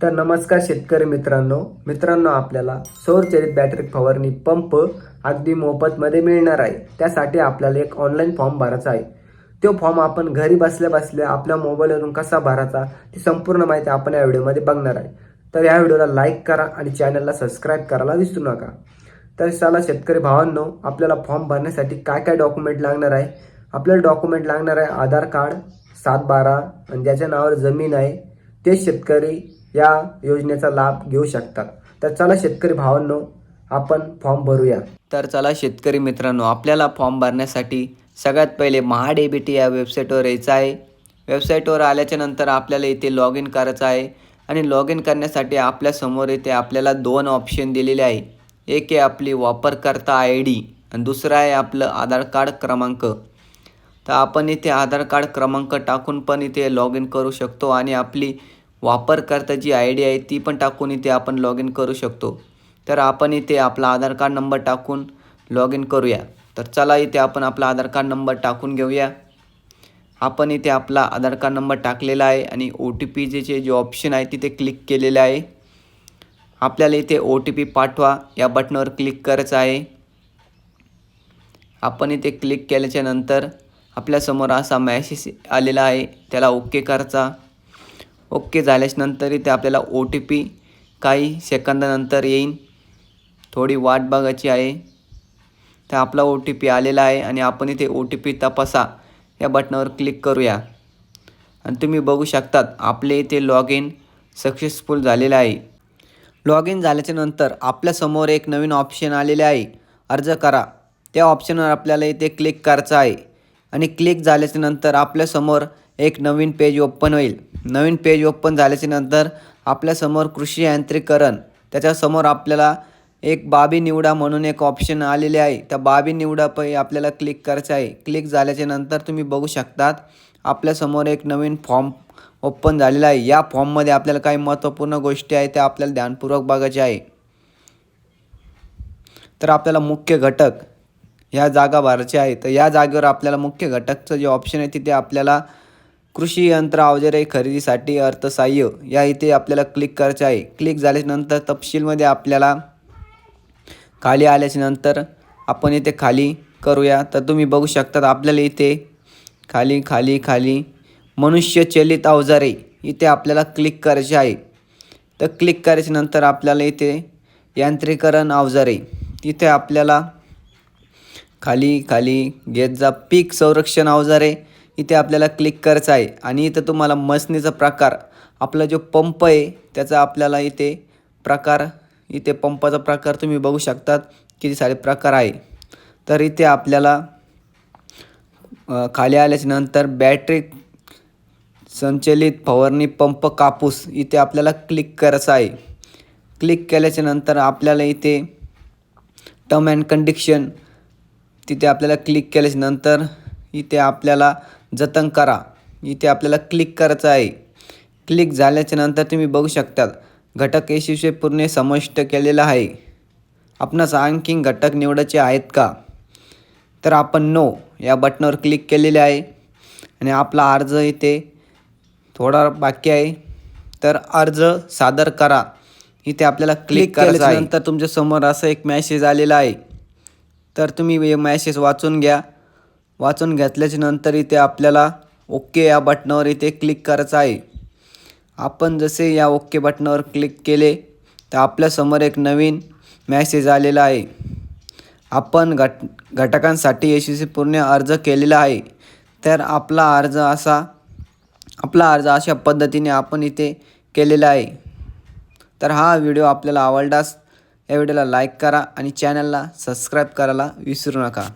तर नमस्कार शेतकरी मित्रांनो. मित्रांनो आपल्याला सौरचलित बॅटरी फवारणी पंप अगदी मोफतमध्ये मिळणार आहे. त्यासाठी आपल्याला एक ऑनलाईन फॉर्म भरायचा आहे. तो फॉर्म आपण घरी बसल्या बसल्या आपल्या मोबाईलवरून कसा भरायचा ती संपूर्ण माहिती आपण या व्हिडिओमध्ये बघणार आहे. तर या व्हिडिओला लाईक करा आणि चॅनलला सबस्क्राईब करायला विसरू नका. तर चला शेतकरी भावांनो आपल्याला फॉर्म भरण्यासाठी काय काय डॉक्युमेंट लागणार आहे? आपल्याला डॉक्युमेंट लागणार आहे आधार कार्ड सात बारा आणि ज्याच्या नावावर जमीन आहे. ते शेतकरी या योजनेचा लाभ घेऊ शकतात. तर चला शेतकरी भावांनो आपण फॉर्म भरूया. तर चला शेतकरी मित्रांनो आपल्याला फॉर्म भरण्यासाठी सगळ्यात पहिले महाडेबिटी या वेबसाईटवर यायचं आहे. वेबसाईटवर आल्याच्यानंतर आपल्याला इथे लॉग इन करायचं आहे. आणि लॉग इन करण्यासाठी आपल्यासमोर इथे आपल्याला दोन ऑप्शन दिलेले आहे. एक आहे आपली वापरकर्ता आय डी आणि दुसरं आहे आपलं आधार कार्ड क्रमांक. तर आपण इथे आधार कार्ड क्रमांक टाकून पण इथे लॉग इन करू शकतो आणि आपली वापरकर्त्याची आय डी आहे ती पण टाकून इथे आपण लॉग इन करू शकतो. तर आपण इथे आपला आधार कार्ड नंबर टाकून लॉग इन करूया. तर चला इथे आपण आपला आधार कार्ड नंबर टाकून घेऊया. आपण इथे आपला आधार कार्ड नंबर टाकलेला आहे आणि ओ टी पीचे जे जे ऑप्शन आहे तिथे क्लिक केलेले आहे. आपल्याला इथे ओ टी पी पाठवा. या बटनावर क्लिक करायचं आहे. आपण इथे क्लिक केल्याच्यानंतर आपल्यासमोर असा मॅसेज आलेला आहे. त्याला ओके करायचा. ओके झाल्याच्यानंतर इथे आपल्याला ओ टी पी काही सेकंदानंतर येईन. थोडी वाट बघायची आहे. तर आपला ओ टी पी आलेला आहे आणि आपण इथे ओ टी पी तपासा. या बटनावर क्लिक करूया. आणि तुम्ही बघू शकतात आपले इथे लॉग इन सक्सेसफुल झालेलं आहे. लॉग इन झाल्याच्यानंतर आपल्यासमोर एक नवीन ऑप्शन आलेले आहे. अर्ज करा. त्या ऑप्शनवर आपल्याला इथे क्लिक करायचं आहे. आणि क्लिक झाल्याच्यानंतर आपल्यासमोर एक नवीन पेज ओपन होईल. नवीन पेज ओपन झाल्याच्यानंतर आपल्यासमोर कृषी यांत्रिकरण त्याच्यासमोर आपल्याला एक बाबी निवडा म्हणून एक ऑप्शन आलेले आहे. त्या बाबी निवडापै आपल्याला क्लिक करायचं आहे. क्लिक झाल्याच्यानंतर तुम्ही बघू शकतात आपल्यासमोर एक नवीन फॉर्म ओपन झालेला आहे. या फॉर्ममध्ये आपल्याला काही महत्त्वपूर्ण गोष्टी आहेत त्या आपल्याला ध्यानपूर्वक बघायच्या आहे. तर आपल्याला मुख्य घटक ह्या जागा भरायच्या आहे तर या जागेवर आपल्याला मुख्य घटकचं जे ऑप्शन आहे तिथे आपल्याला कृषी यंत्र अवजारे खरेदीसाठी अर्थसहाय्य. या इथे आपल्याला क्लिक करायचं आहे. क्लिक झाल्याच्यानंतर तपशीलमध्ये आपल्याला खाली आल्याच्यानंतर आपण इथे खाली करूया. तर तुम्ही बघू शकतात आपल्याला इथे खाली खाली खाली मनुष्य चलित अवजारे इथे आपल्याला क्लिक करायचे आहे. तर क्लिक करायच्या नंतर आपल्याला इथे यांत्रिकरण अवजारे. इथे आपल्याला खाली खाली घेत जा. पीक संरक्षण अवजारे. इथे आपल्याला क्लिक करायचं आहे. आणि इथं तुम्हाला मसनीचा प्रकार आपला जो पंप आहे त्याचा आपल्याला इथे प्रकार इथे पंपाचा प्रकार तुम्ही बघू शकतात किती सारे प्रकार आहे. तर इथे आपल्याला खाली आल्याच्यानंतर बॅटरी संचलित फवारणी पंप कापूस इथे आपल्याला क्लिक करायचं आहे. क्लिक केल्याच्यानंतर आपल्याला इथे टर्म अँड कंडिशन तिथे आपल्याला क्लिक केल्याच्यानंतर इथे आपल्याला जतन करा. इथे आपल्याला क्लिक करायचं आहे. क्लिक झाल्याच्यानंतर तुम्ही बघू शकतात घटक यशस्वीपूर्ण समाविष्ट केलेला आहे. आपणास आणखी घटक निवडायचे आहेत का? तर आपण नो या बटनावर क्लिक केलेले आहे. आणि आपला अर्ज इथे थोडा बाकी आहे. तर अर्ज सादर करा. इथे आपल्याला क्लिक केल्यानंतर तुमच्यासमोर असं एक मॅसेज आलेला आहे. तर तुम्ही हे मॅसेज वाचून घ्या. वाचून घेतल्याच्या नंतर इथे आपल्याला ओके या बटनावर इथे क्लिक करायचं आहे. आपण जसे या ओके बटनावर क्लिक केले तर आपल्यासमोर एक नवीन मॅसेज आलेला आहे. आपण घट घटकांसाठी यशस्वीपूर्ण अर्ज केलेला आहे. तर आपला अर्ज असा आपला अर्ज अशा पद्धतीने आपण इथे केलेला आहे. तर हा व्हिडिओ आपल्याला आवडलास या व्हिडिओला लाईक करा आणि चॅनलला सबस्क्राईब करायला विसरू नका.